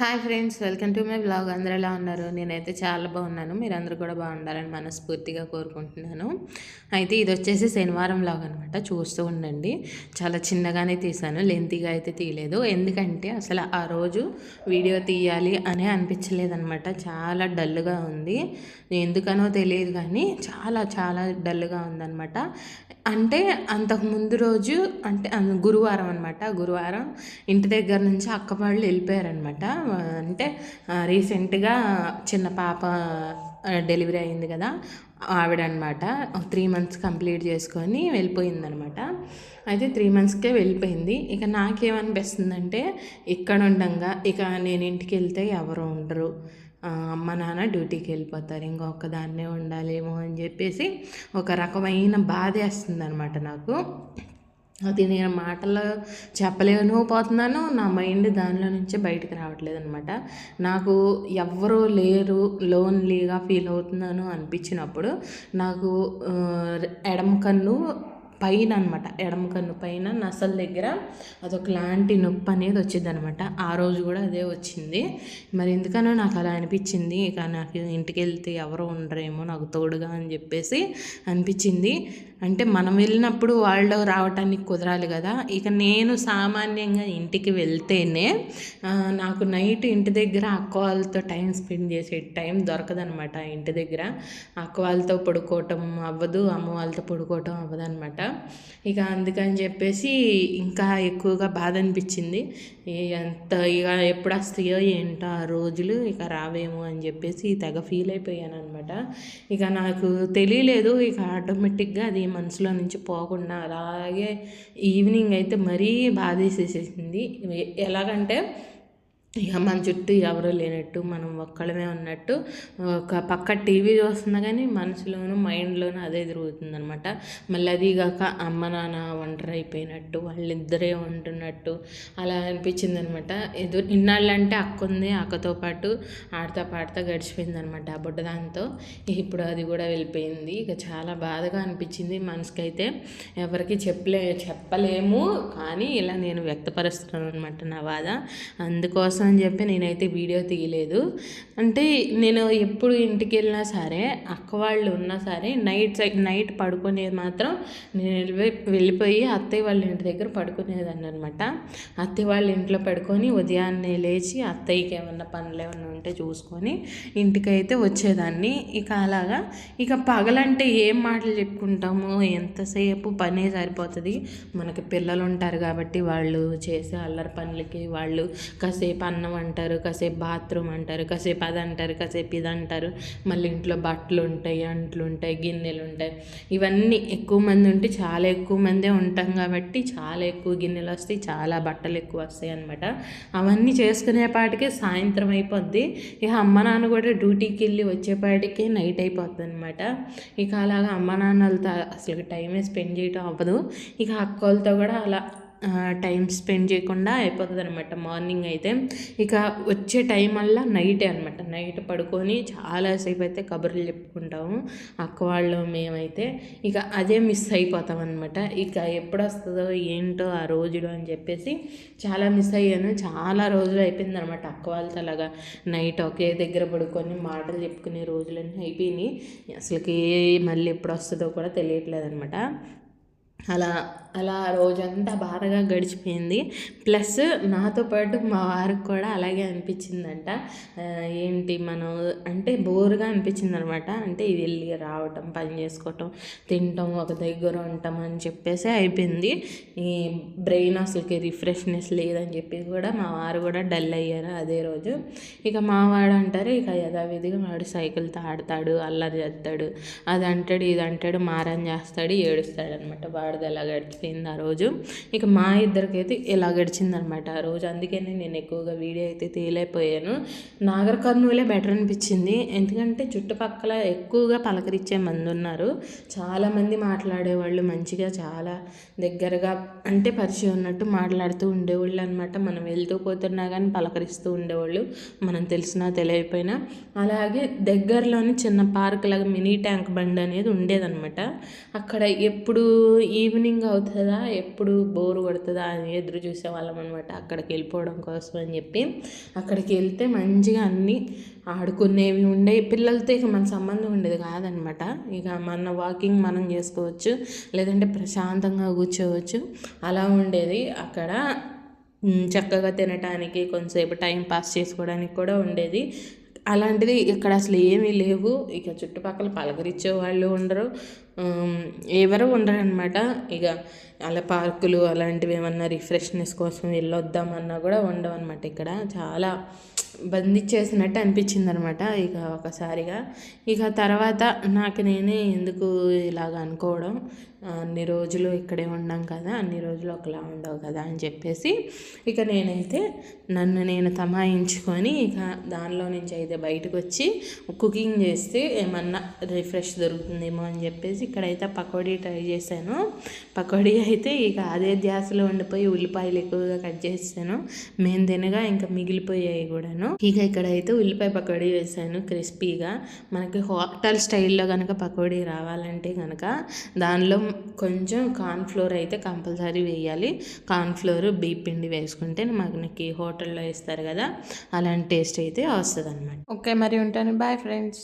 Hi friends welcome to my blog. అందరూ ఎలా ఉన్నారు? నేనైతే చాలా బాగున్నాను. మీరందరూ కూడా బాగుండాలని మనస్ఫూర్తిగా కోరుకుంటున్నాను. అయితే ఇది వచ్చేసి శనివారం బ్లాగ్ అనమాట చూస్తూ ఉండండి. చాలా చిన్నగానే తీసాను లెంతీగా అయితే తీయలేదు. ఎందుకంటే అసలు ఆ రోజు వీడియో తీయాలి అనే అనిపించలేదనమాట చాలా డల్గా ఉంది. ఎందుకనో తెలియదు కానీ చాలా చాలా డల్గా ఉందన్నమాట. అంటే అంతకు ముందు రోజు అంటే గురువారం అనమాట గురువారం ఇంటి దగ్గర నుంచి అక్క వాళ్ళు వెళ్ళిపోయారనమాట అంటే రీసెంట్గా చిన్న పాప డెలివరీ అయింది కదా ఆవిడ అనమాట త్రీ మంత్స్ కంప్లీట్ చేసుకొని వెళ్ళిపోయిందనమాట అయితే త్రీ మంత్స్కే వెళ్ళిపోయింది. ఇక నాకేమనిపిస్తుందంటే ఇక్కడ ఉండంగా ఇక నేను ఇంటికి వెళ్తే ఎవరు ఉండరు. అమ్మ నాన్న డ్యూటీకి వెళ్ళిపోతారు. ఇంకొక దాన్నే ఉండాలేమో అని చెప్పేసి ఒక రకమైన బాధ వేస్తుంది అనమాట నాకు. అది నేను మాటలు చెప్పలేను పోతున్నాను నా మైండ్ దానిలో నుంచి బయటకు రావట్లేదు అనమాట నాకు ఎవ్వరూ లేరు లోన్లీగా ఫీల్ అవుతున్నాను అనిపించినప్పుడు నాకు ఎడమ కన్ను పైన అనమాట ఎడమ కన్ను పైన నసల దగ్గర అదొకలాంటి నొప్పి అనేది వచ్చింది అనమాట ఆ రోజు కూడా అదే వచ్చింది. మరి ఎందుకనో నాకు అలా అనిపించింది. ఇక నాకు ఇంటికి వెళ్తే ఎవరు ఉండరేమో నాకు తోడుగా అని చెప్పేసి అనిపించింది. అంటే మనం వెళ్ళినప్పుడు వాళ్ళు రావటానికి కుదరాలి కదా. ఇక నేను సామాన్యంగా ఇంటికి వెళ్తేనే నాకు నైట్ ఇంటి దగ్గర అక్క వాళ్ళతో టైం స్పెండ్ చేసే టైం దొరకదనమాట ఇంటి దగ్గర. అక్క వాళ్ళతో పడుకోవటం అవ్వదు అమ్మ వాళ్ళతో పడుకోవటం అవ్వదు అనమాట ఇక అందుకని చెప్పేసి ఇంకా ఎక్కువగా బాధ అనిపించింది. ఎంత ఇక ఎప్పుడు వస్తాయో ఏంటో ఆ రోజులు ఇక రావేమో అని చెప్పేసి తెగ ఫీల్ అయిపోయాను అనమాట ఇక నాకు తెలియలేదు ఇక ఆటోమేటిక్గా అది మనసులో నుంచి పోకుండా అలాగే ఈవినింగ్ అయితే మరీ బాధేసేసింది ఎలాగంటే ఇక మన చుట్టూ ఎవరు లేనట్టు మనం ఒక్కళ్ళమే ఉన్నట్టు ఒక పక్క టీవీ చూస్తున్నా కానీ మనసులోను మైండ్లోనూ అదే తిరుగుతుందనమాట మళ్ళీ అది కాక అమ్మ నాన్న ఒంటరి అయిపోయినట్టు వాళ్ళిద్దరే ఉంటున్నట్టు అలా అనిపించింది అనమాట ఎదురు ఇన్నాళ్ళంటే అక్క ఉంది అక్కతో పాటు ఆడతా పాడతా గడిచిపోయింది అనమాట ఆ బుడ్డ దాంతో ఇప్పుడు అది కూడా వెళ్ళిపోయింది. ఇక చాలా బాధగా అనిపించింది మనసుకైతే. ఎవరికి చెప్పలే చెప్పలేము కానీ ఇలా నేను వ్యక్తపరుస్తున్నాను అనమాట నా బాధ. అందుకోసం అని చెప్పి నేనైతే వీడియో తీయలేదు. అంటే నేను ఎప్పుడు ఇంటికి వెళ్ళినా సరే అక్క వాళ్ళు ఉన్నా సరే నైట్ నైట్ పడుకునేది మాత్రం నేను వెళ్ళిపోయి వెళ్ళిపోయి అత్తయ్య వాళ్ళ ఇంటి దగ్గర పడుకునేదాన్ని అనమాట అత్తయ్య వాళ్ళ ఇంట్లో పడుకొని ఉదయాన్నే లేచి అత్తయ్యకి ఏమన్నా పనులు ఏమన్నా ఉంటే చూసుకొని ఇంటికైతే వచ్చేదాన్ని. ఇక అలాగా ఇక పగలంటే ఏం మాటలు చెప్పుకుంటాము? ఎంతసేపు పనే సరిపోతుంది? మనకి పిల్లలు ఉంటారు కాబట్టి వాళ్ళు చేసే అల్లరి పనులకి వాళ్ళు కాసేపు అన్నం అంటారు కాసేపు బాత్రూమ్ అంటారు కాసేపు అది అంటారు కాసేపు ఇది అంటారు. మళ్ళీ ఇంట్లో బట్టలు ఉంటాయి అంట్లు ఉంటాయి గిన్నెలు ఉంటాయి. ఇవన్నీ ఎక్కువ మంది ఉంటే చాలా ఎక్కువ మందే ఉంటాం కాబట్టి చాలా ఎక్కువ గిన్నెలు వస్తాయి చాలా బట్టలు ఎక్కువ వస్తాయి అనమాట అవన్నీ చేసుకునేపాటికే సాయంత్రం అయిపోద్ది. ఇక అమ్మ నాన్న కూడా డ్యూటీకి వెళ్ళి వచ్చేపాటికే నైట్ అయిపోతుంది అనమాట ఇక అలాగా అమ్మ నాన్నలతో అసలు టైమే స్పెండ్ చేయటం అవ్వదు. ఇక అక్క వాళ్ళతో కూడా అలా టైం స్పెండ్ చేయకుండా అయిపోతుంది అనమాట మార్నింగ్ అయితే ఇక వచ్చే టైం అల్లా నైటే అనమాట నైట్ పడుకొని చాలాసేపు అయితే కబుర్లు చెప్పుకుంటాము. అక్క వాళ్ళు మేమైతే ఇక అదే మిస్ అయిపోతాం అనమాట ఇక ఎప్పుడు వస్తుందో ఏంటో ఆ రోజులు అని చెప్పేసి చాలా మిస్ అయ్యాను. చాలా రోజులు అయిపోయింది అనమాట అక్క వాళ్ళతో అలాగా నైట్ ఒకే దగ్గర పడుకొని మాటలు చెప్పుకునే రోజులన్నీ అయిపోయినాయి. అసలుకి మళ్ళీ ఎప్పుడు వస్తుందో కూడా తెలియట్లేదు అనమాట అలా అలా రోజంతా బాధగా గడిచిపోయింది. ప్లస్ నాతో పాటు మా వారికి కూడా అలాగే అనిపించిందంట. ఏంటి మనం అంటే బోర్గా అనిపించింది అనమాట అంటే వెళ్ళి రావటం పని చేసుకోవటం తినటం ఒక దగ్గర ఉండటం అని చెప్పేసి అయిపోయింది. ఈ బ్రెయిన్ అసలుకి రిఫ్రెష్నెస్ లేదని చెప్పి కూడా మా వారు కూడా డల్ అయ్యారు అదే రోజు. ఇక మా వాడు అంటారు ఇక యథావిధిగా వాడు సైకిల్తో ఆడతాడు అల్లరి చేస్తాడు అది అంటాడు ఇది అంటాడు మారం చేస్తాడు ఏడుస్తాడు అనమాట వాడిది ఎలా గడిచిపోయింది. ఆ రోజు. ఇక మా ఇద్దరికైతే ఇలా గడిచిందనమాట ఆ రోజు. అందుకనే నేను ఎక్కువగా వీడియో అయితే తీయలేకపోయాను. నాగర్ కర్నూలే బెటర్ అనిపించింది. ఎందుకంటే చుట్టుపక్కల ఎక్కువగా పలకరించే మంది ఉన్నారు. చాలామంది మాట్లాడేవాళ్ళు మంచిగా చాలా దగ్గరగా అంటే పరిచయం ఉన్నట్టు మాట్లాడుతూ ఉండేవాళ్ళు అనమాట మనం వెళ్తూ పోతున్నా కానీ పలకరిస్తూ ఉండేవాళ్ళు. మనం తెలిసినా తెలియకపోయినా. అలాగే దగ్గరలోని చిన్న పార్క్ లాగా మినీ ట్యాంక్ బండ్ అనేది ఉండేదన్నమాట. అక్కడ ఎప్పుడు ఈవినింగ్ అవుతుంది అవుతుందా ఎప్పుడు బోరు కొడుతుందా? అని ఎదురు చూసేవాళ్ళం అనమాట అక్కడికి వెళ్ళిపోవడం కోసం అని చెప్పి. అక్కడికి వెళ్తే మంచిగా అన్నీ ఆడుకునేవి ఉండే. పిల్లలతో ఇక మన సంబంధం ఉండేది కాదనమాట ఇక మన వాకింగ్ మనం చేసుకోవచ్చు. లేదంటే ప్రశాంతంగా కూర్చోవచ్చు. అలా ఉండేది. అక్కడ చక్కగా తినటానికి కొంతసేపు టైం పాస్ చేసుకోవడానికి కూడా ఉండేది. అలాంటిది ఇక్కడ అసలు ఏమీ లేవు. ఇక చుట్టుపక్కల పలకరించే వాళ్ళు ఉండరు. ఎవరు ఉండరు అనమాట ఇక అలా పార్కులు అలాంటివి ఏమన్నా రిఫ్రెష్నెస్ కోసం వెళ్ళొద్దామన్నా కూడా ఉండవు అనమాట ఇక్కడ. చాలా బంధించేసినట్టు అనిపించింది అనమాట ఇక ఒకసారిగా. ఇక తర్వాత నాకు నేనే ఎందుకు ఇలాగ అనుకోవడం. అన్ని రోజులు ఇక్కడే ఉన్నాం కదా అన్ని రోజులు ఒకలా ఉండవు కదా అని చెప్పేసి ఇక నేనైతే నన్ను నేను తమాయించుకొని ఇక దానిలో నుంచి అయితే బయటకు వచ్చి కుకింగ్ చేస్తే ఏమన్నా రిఫ్రెష్ దొరుకుతుందేమో అని చెప్పేసి ఇక్కడైతే పకోడీ ట్రై చేశాను. పకోడీ అయితే ఇక అదే ధ్యాసలో ఉండిపోయి ఉల్లిపాయలు ఎక్కువగా కట్ చేసాను మేము తినగా ఇంకా మిగిలిపోయాయి కూడాను. ఇక ఇక్కడైతే ఉల్లిపాయ పకోడీ వేసాను క్రిస్పీగా. మనకి హోటల్ స్టైల్లో కనుక పకోడీ రావాలంటే కనుక దానిలో కొంచెం కార్న్ఫ్లోర్ అయితే కంపల్సరీ వేయాలి. కార్న్ఫ్లోర్ బీప్ పిండి వేసుకుంటే మనకి హోటల్లో వేస్తారు కదా అలాంటి టేస్ట్ అయితే వస్తుంది అనమాట ఓకే మరి ఉంటాను. Bye friends.